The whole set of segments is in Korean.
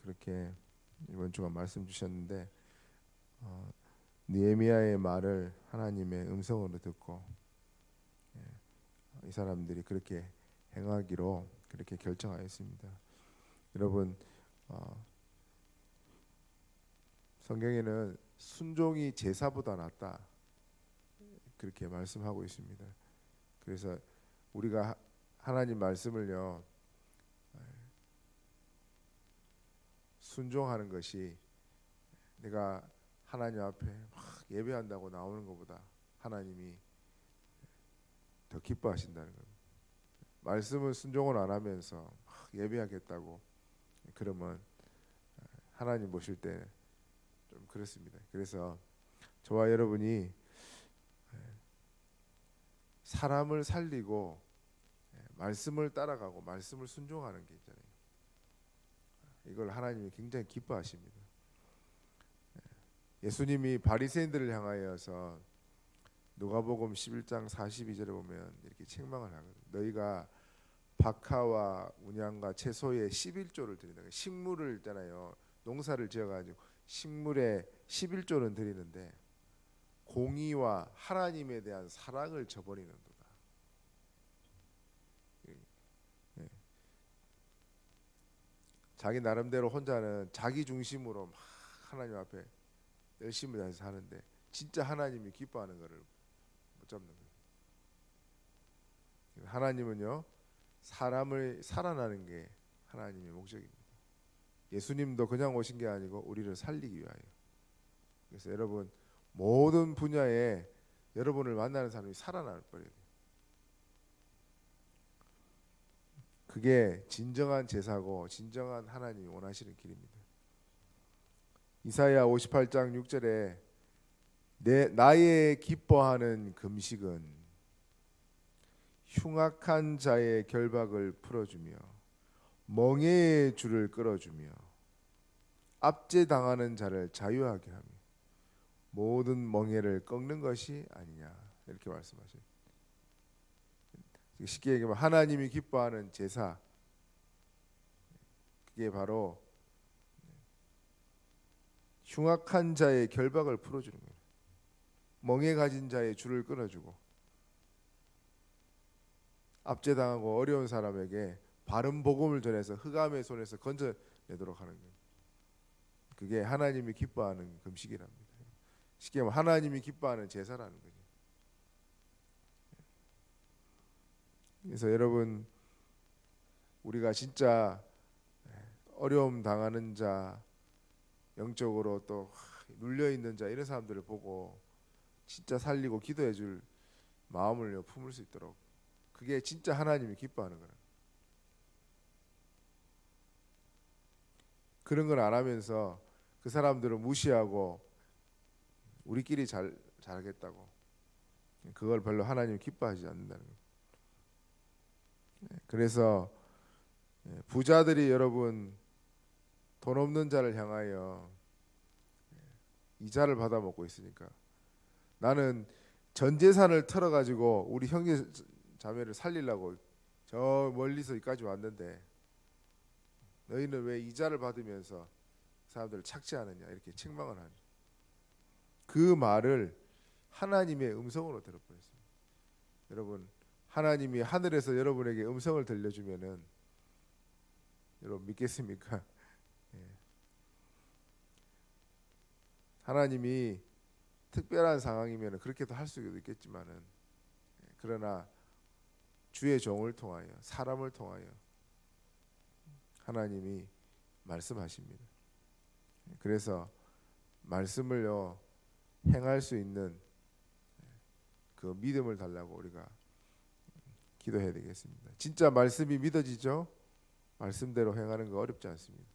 그렇게 이번 주간 말씀 주셨는데 어, 느헤미야의 말을 하나님의 음성으로 듣고 예, 이 사람들이 그렇게 행하기로 그렇게 결정하였습니다. 여러분 어, 성경에는 순종이 제사보다 낫다 그렇게 말씀하고 있습니다. 그래서 우리가 하나님 말씀을요 순종하는 것이 내가 하나님 앞에 막 예배한다고 나오는 것보다 하나님이 더 기뻐하신다는 겁니다. 말씀을 순종을 안 하면서 막 예배하겠다고 그러면 하나님 보실 때 좀 그렇습니다. 그래서 저와 여러분이 사람을 살리고 말씀을 따라가고 말씀을 순종하는 게 있잖아요. 이걸 하나님이 굉장히 기뻐하십니다. 예수님이 바리새인들을 향하여서 누가복음 11장 42절에 보면 이렇게 책망을 하거든요. 너희가 박하와 운양과 채소의 11조를 드린다. 식물을 있잖아요. 농사를 지어가지고 식물에 11조는 드리는데 공의와 하나님에 대한 사랑을 저버리는도다. 자기 나름대로 혼자는 자기 중심으로 막 하나님 앞에 열심히 다해서 하는데 진짜 하나님이 기뻐하는 것을 못 잡는 거예요. 하나님은요 사람을 살아나는 게 하나님의 목적입니다. 예수님도 그냥 오신 게 아니고 우리를 살리기 위하여. 그래서 여러분 모든 분야에 여러분을 만나는 사람이 살아날 거예요. 그게 진정한 제사고 진정한 하나님이 원하시는 길입니다. 이사야 58장 6절에 내 나의 기뻐하는 금식은 흉악한 자의 결박을 풀어주며 멍에의 줄을 끌어주며 압제당하는 자를 자유하게 하며 모든 멍에를 꺾는 것이 아니냐 이렇게 말씀하셔요. 쉽게 얘기하면 하나님이 기뻐하는 제사 그게 바로 흉악한 자의 결박을 풀어주는 거예요. 멍에 가진 자의 줄을 끊어주고 압제당하고 어려운 사람에게 바른 복음을 전해서 흑암의 손에서 건져내도록 하는 거예요. 그게 하나님이 기뻐하는 금식이랍니다. 쉽게 말하면 하나님이 기뻐하는 제사라는 거죠. 그래서 여러분 우리가 진짜 어려움 당하는 자 영적으로 또 눌려 있는 자 이런 사람들을 보고 진짜 살리고 기도해 줄 마음을 품을 수 있도록 그게 진짜 하나님이 기뻐하는 거라. 그런 걸 안 하면서 그 사람들을 무시하고 우리끼리 잘 잘하겠다고 그걸 별로 하나님 기뻐하지 않는다는 거예요. 그래서 예, 부자들이 여러분 돈 없는 자를 향하여 예, 이자를 받아 먹고 있으니까 나는 전 재산을 털어 가지고 우리 형제 자매를 살리려고 저 멀리서 여기까지 왔는데 너희는 왜 이자를 받으면서 사람들을 착취하느냐 이렇게 책망을 하죠. 그 말을 하나님의 음성으로 들어버렸습니다. 여러분 하나님이 하늘에서 여러분에게 음성을 들려주면은 여러분 믿겠습니까? 예. 하나님이 특별한 상황이면 그렇게도 할 수도 있겠지만은 예, 그러나 주의 종을 통하여 사람을 통하여 하나님이 말씀하십니다. 그래서 말씀을요 행할 수 있는 그 믿음을 달라고 우리가 기도해야 되겠습니다. 진짜 말씀이 믿어지죠? 말씀대로 행하는 거 어렵지 않습니다.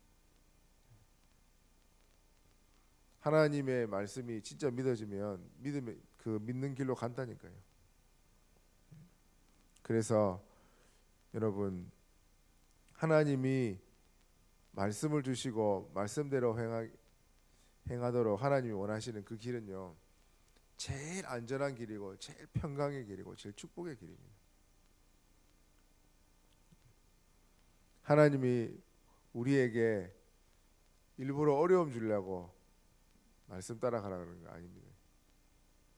하나님의 말씀이 진짜 믿어지면 믿음 그 믿는 길로 간다니까요. 그래서 여러분 하나님이 말씀을 주시고 말씀대로 행하, 행하도록 하나님이 원하시는 그 길은요 제일 안전한 길이고 제일 평강의 길이고 제일 축복의 길입니다. 하나님이 우리에게 일부러 어려움 주려고 말씀 따라가라 그러는 거 아닙니다.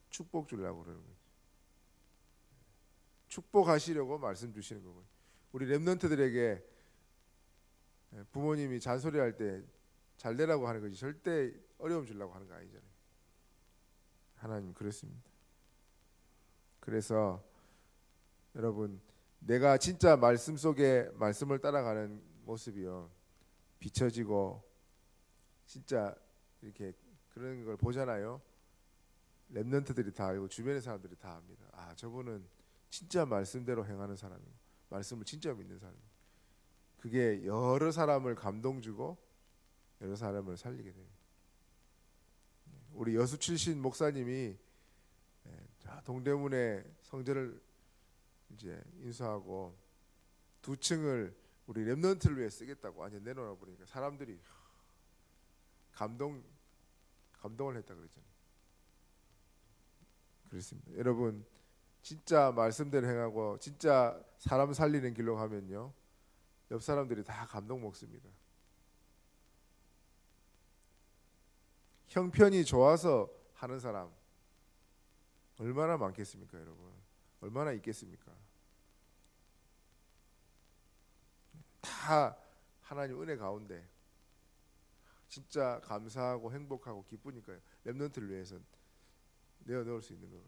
축복 주려고 그러는 거죠. 축복하시려고 말씀 주시는 거고요. 우리 렘넌트들에게 부모님이 잔소리 할 때 잘 되라고 하는 거지 절대 어려움 주려고 하는 거 아니잖아요. 하나님 그렇습니다. 그래서 여러분 내가 진짜 말씀 속에 말씀을 따라가는 모습이요 비춰지고 진짜 이렇게 그런 걸 보잖아요. 렘넌트들이 다 알고 주변의 사람들이 다 압니다. 아 저분은 진짜 말씀대로 행하는 사람이고 말씀을 진짜 믿는 사람이고 그게 여러 사람을 감동 주고 여러 사람을 살리게 됩니다. 우리 여수 출신 목사님이 동대문에 성전을 이제 인수하고 두 층을 우리 렘넌트를 위해 쓰겠다고 완전 내놓아 버리니까 사람들이 감동 감동을 했다 그랬잖아요. 그렇습니다. 여러분 진짜 말씀대로 행하고 진짜 사람 살리는 길로 가면요. 옆 사람들이 다 감동 먹습니다. 형편이 좋아서 하는 사람 얼마나 많겠습니까, 여러분? 얼마나 있겠습니까? 다 하나님 은혜 가운데 진짜 감사하고 행복하고 기쁘니까요. 렘넌트를 위해서 내어 넣을 수 있는 거예요.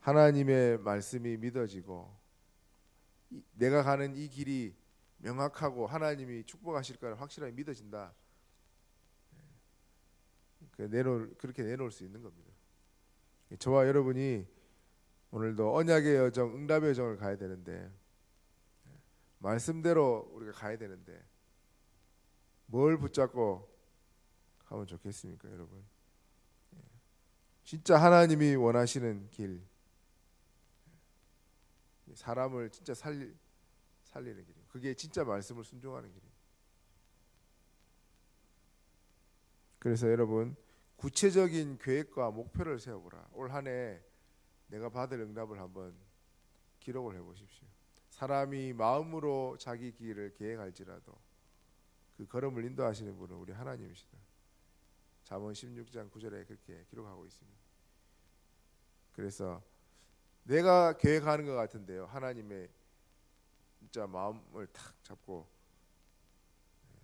하나님의 말씀이 믿어지고 내가 가는 이 길이 명확하고 하나님이 축복하실 거를 확실하게 믿어진다. 그 내놓을 그렇게 내놓을 수 있는 겁니다. 저와 여러분이 오늘도 언약의 여정, 응답의 여정을 가야 되는데 말씀대로 우리가 가야 되는데 뭘 붙잡고 가면 좋겠습니까, 여러분? 진짜 하나님이 원하시는 길, 사람을 진짜 살리, 살리는 길. 그게 진짜 말씀을 순종하는 길이에요. 그래서 여러분 구체적인 계획과 목표를 세워보라. 올 한 해 내가 받을 응답을 한번 기록을 해보십시오. 사람이 마음으로 자기 길을 계획할지라도 그 걸음을 인도하시는 분은 우리 하나님이시다. 잠언 16장 9절에 그렇게 기록하고 있습니다. 그래서 내가 계획하는 것 같은데요. 하나님의 진짜 마음을 탁 잡고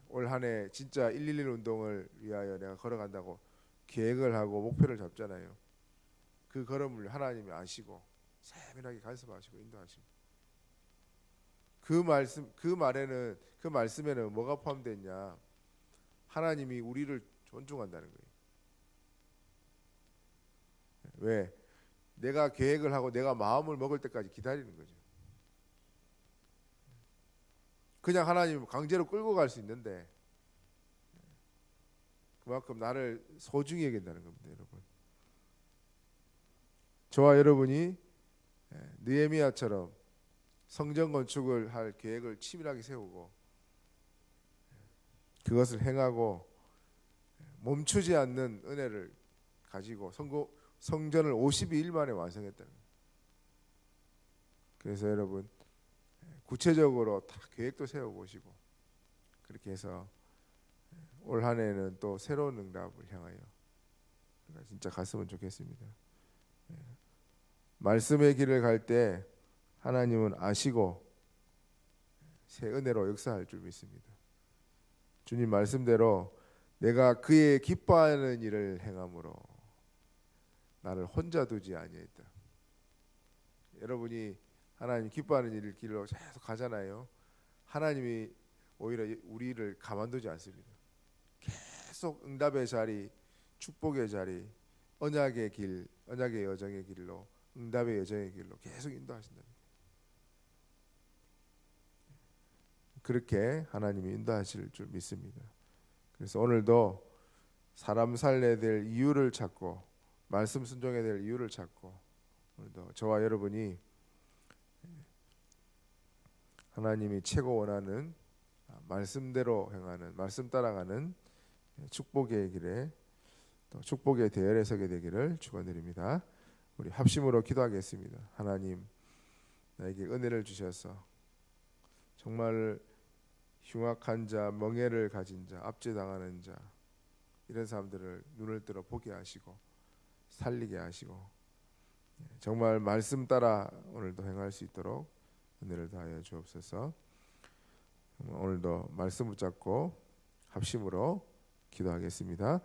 올 한 해 진짜 111 운동을 위하여 내가 걸어간다고 계획을 하고 목표를 잡잖아요. 그 걸음을 하나님이 아시고 세밀하게 간섭하시고 인도하시고 그 말씀 그 말에는 그 말씀에는 뭐가 포함되냐? 하나님이 우리를 존중한다는 거예요. 왜? 내가 계획을 하고 내가 마음을 먹을 때까지 기다리는 거죠. 그냥 하나님 강제로 끌고 갈 수 있는데 그만큼 나를 소중히 여긴다는 겁니다, 여러분. 저와 여러분이 느헤미야처럼 성전 건축을 할 계획을 치밀하게 세우고 그것을 행하고 멈추지 않는 은혜를 가지고 성고, 성전을 52일 만에 완성했다는. 그래서 여러분 구체적으로 다 계획도 세워보시고 그렇게 해서 올 한해는 또 새로운 응답을 향하여 진짜 갔으면 좋겠습니다. 예. 말씀의 길을 갈 때 하나님은 아시고 새 은혜로 역사할 줄 믿습니다. 주님 말씀대로 내가 그의 기뻐하는 일을 행함으로 나를 혼자 두지 아니했다. 여러분이 하나님 기뻐하는 일을 길로 계속 가잖아요. 하나님이 오히려 우리를 가만두지 않습니다. 계속 응답의 자리, 축복의 자리, 언약의 길, 언약의 여정의 길로 응답의 여정의 길로 계속 인도하신다. 그렇게 하나님이 인도하실 줄 믿습니다. 그래서 오늘도 사람 살려야 될 이유를 찾고 말씀 순종해야 될 이유를 찾고 오늘도 저와 여러분이 하나님이 최고 원하는 말씀대로 행하는 말씀 따라가는 축복의 길에 또 축복의 대열에 서게 되기를 축원드립니다. 우리 합심으로 기도하겠습니다. 하나님 나에게 은혜를 주셔서 정말 흉악한 자, 멍해를 가진 자, 압제당하는 자 이런 사람들을 눈을 들어 보게 하시고 살리게 하시고 예, 정말 말씀 따라 오늘도 행할 수 있도록 은혜를 다하여 주옵소서. 오늘도 말씀 붙잡고 합심으로 기도하겠습니다.